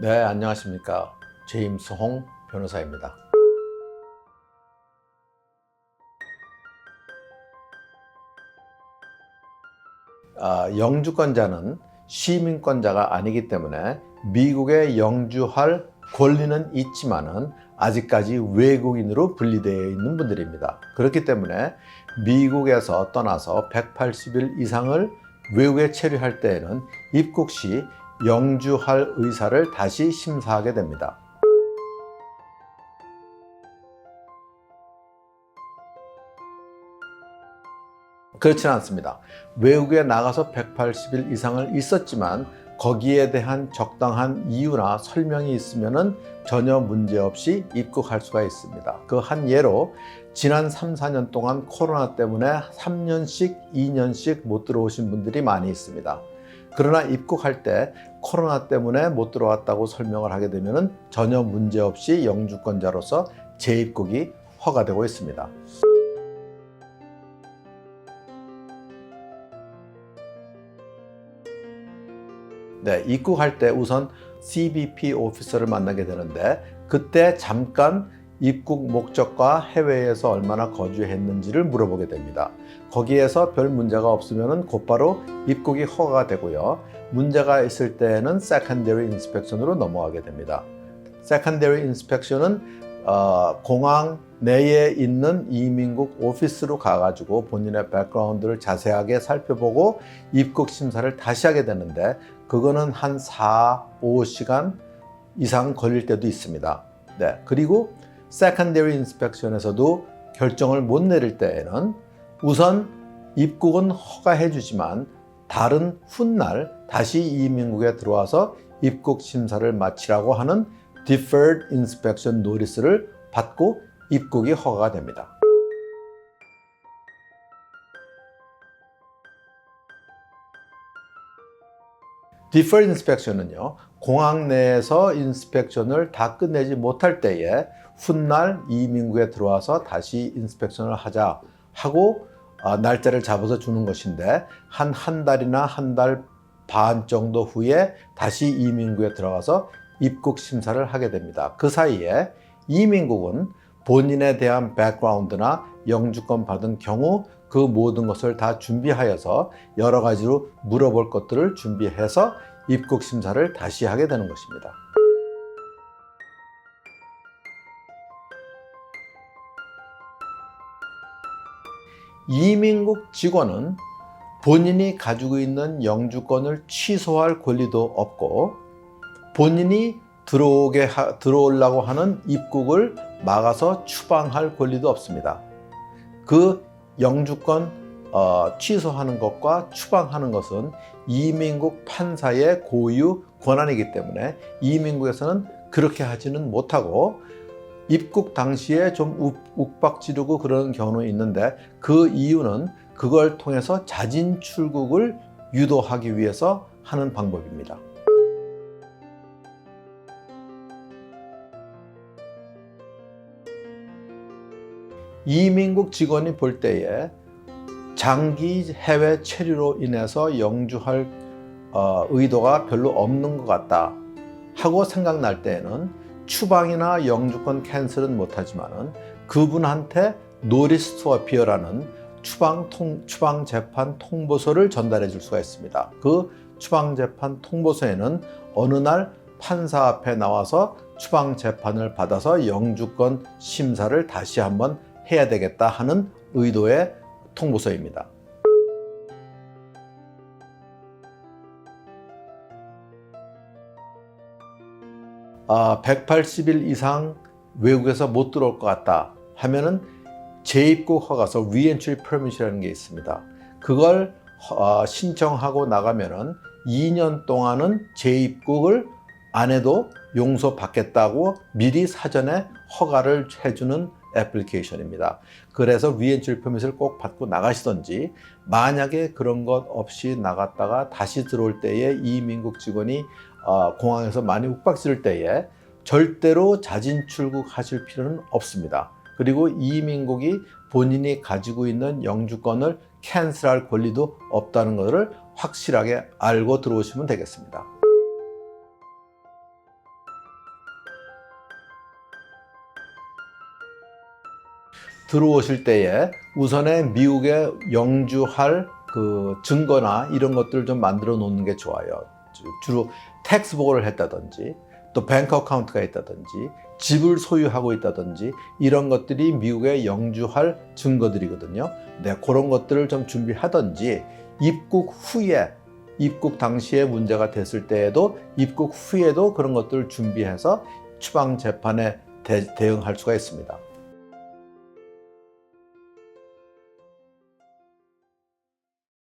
네, 안녕하십니까. 제임스 홍 변호사입니다. 아, 영주권자는 시민권자가 아니기 때문에 미국에 영주할 권리는 있지만은 아직까지 외국인으로 분리되어 있는 분들입니다. 그렇기 때문에 미국에서 떠나서 180일 이상을 외국에 체류할 때에는 입국 시 영주할 의사를 다시 심사하게 됩니다. 그렇지는 않습니다. 외국에 나가서 180일 이상을 있었지만 거기에 대한 적당한 이유나 설명이 있으면 전혀 문제 없이 입국할 수가 있습니다. 그 한 예로 지난 3, 4년 동안 코로나 때문에 3년씩, 2년씩 못 들어오신 분들이 많이 있습니다. 그러나 입국할 때 코로나 때문에 못 들어왔다고 설명을 하게 되면 전혀 문제 없이 영주권자로서 재입국이 허가되고 있습니다. 네, 입국할 때 우선 CBP 오피서를 만나게 되는데 그때 잠깐 입국 목적과 해외에서 얼마나 거주했는지를 물어보게 됩니다. 거기에서 별 문제가 없으면 곧바로 입국이 허가가 되고요. 문제가 있을 때에는 secondary inspection으로 넘어가게 됩니다. secondary inspection은 어, 공항 내에 있는 이민국 오피스로 가가지고 본인의 백그라운드를 자세하게 살펴보고 입국 심사를 다시 하게 되는데 그거는 한 4, 5시간 이상 걸릴 때도 있습니다. 네. 그리고 secondary inspection에서도 결정을 못 내릴 때에는 우선 입국은 허가해 주지만 다른 훗날 다시 이민국에 들어와서 입국 심사를 마치라고 하는 deferred inspection notice를 받고 입국이 허가가 됩니다. deferred inspection은요, 공항 내에서 인스펙션을 다 끝내지 못할 때에 훗날 이민국에 들어와서 다시 인스펙션을 하자 하고 아, 날짜를 잡아서 주는 것인데 한 한 달이나 한 달 반 정도 후에 다시 이민국에 들어가서 입국 심사를 하게 됩니다. 그 사이에 이민국은 본인에 대한 백그라운드나 영주권 받은 경우 그 모든 것을 다 준비하여서 여러 가지로 물어볼 것들을 준비해서 입국 심사를 다시 하게 되는 것입니다. 이민국 직원은 본인이 가지고 있는 영주권을 취소할 권리도 없고 본인이 들어오게 하, 들어오려고 하는 입국을 막아서 추방할 권리도 없습니다. 그 영주권 어, 취소하는 것과 추방하는 것은 이민국 판사의 고유 권한이기 때문에 이민국에서는 그렇게 하지는 못하고 입국 당시에 좀 욱, 욱박 지르고 그런 경우는 있는데 그 이유는 그걸 통해서 자진 출국을 유도하기 위해서 하는 방법입니다. 이민국 직원이 볼 때에 장기 해외 체류로 인해서 영주할 어, 의도가 별로 없는 것 같다 하고 생각날 때에는 추방이나 영주권 캔슬은 못하지만은 그분한테 노리스 투어 비어라는 추방 통 추방 재판 통보서를 전달해 줄 수가 있습니다. 그 추방 재판 통보서에는 어느 날 판사 앞에 나와서 추방 재판을 받아서 영주권 심사를 다시 한번 해야 되겠다 하는 의도의 통보서입니다. 180일 이상 외국에서 못 들어올 것 같다 하면은 재입국 허가서 Reentry Permit이라는 게 있습니다. 그걸 어, 신청하고 나가면은 2년 동안은 재입국을 안 해도 용서 받겠다고 미리 사전에 허가를 해주는 애플리케이션입니다. 그래서 리엔출 퍼밋을 꼭 받고 나가시던지 만약에 그런 것 없이 나갔다가 다시 들어올 때에 이민국 직원이 어, 공항에서 많이 욱박지를 때에 절대로 자진 출국하실 필요는 없습니다. 그리고 이민국이 본인이 가지고 있는 영주권을 캔슬할 권리도 없다는 것을 확실하게 알고 들어오시면 되겠습니다. 들어오실 때에 우선에 미국에 영주할 그 증거나 이런 것들을 좀 만들어 놓는 게 좋아요. 주- 주로 텍스 보고를 했다든지 또 뱅크 어카운트가 있다든지 집을 소유하고 있다든지 이런 것들이 미국에 영주할 증거들이거든요. 네, 그런 것들을 좀 준비하든지 입국 후에 입국 당시에 문제가 됐을 때에도 입국 후에도 그런 것들을 준비해서 추방 재판에 대, 대응할 수가 있습니다.